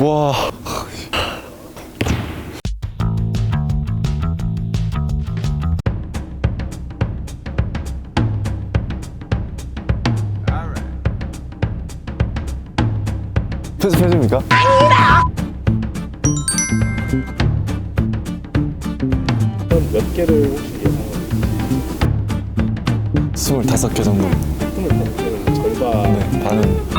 와. 편집해줍니까? 몇 개를 혹시 예상하고 25개 정도. 있으면 절반 네, 반은.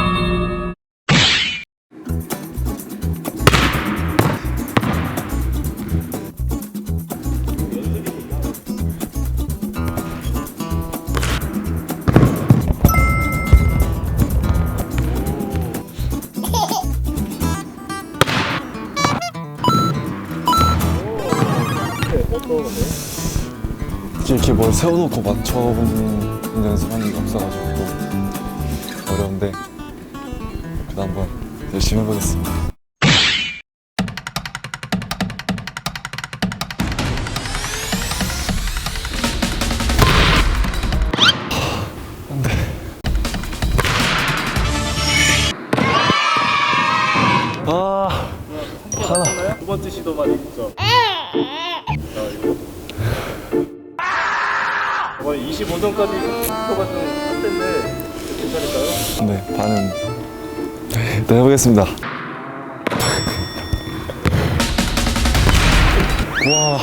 이렇게 뭘 세워놓고 맞춰보는 연습하는 게 없어가지고 또 어려운데 그래도 한번 열심히 해보겠습니다. 안돼. 아 하나. 두 번째 시도 말이죠. 25점까지 목표가 좀안 텐데 괜찮을까요? 네, 반은 네, 해보겠습니다. 와,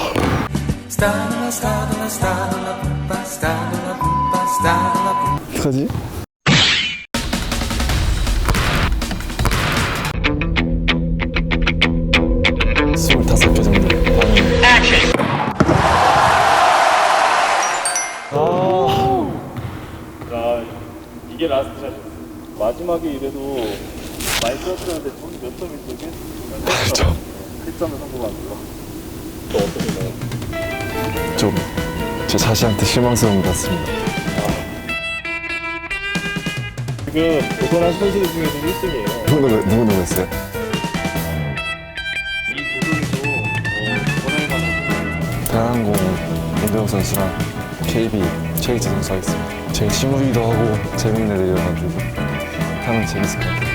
어떡하지? 이게 라스트. 마지막에 이래도 많이 떨어뜨렸는데 저기 몇 점이 저기? 8점. 1점을 성공한 거. 또 어떠신가요? 좀 제 자신한테 실망스러운 것 같습니다. 지금 도전한 선수들 중에서 1등이에요. 누구 누구 누구 누구 했어요? 이 도전도 어, 권할 만한 대한항공 임대영 선수랑 KB 최일재 선수 하겠습니다. 제일 친구이기도 하고 재밌는 애들이어가지고 하면 재밌을 것 같아요.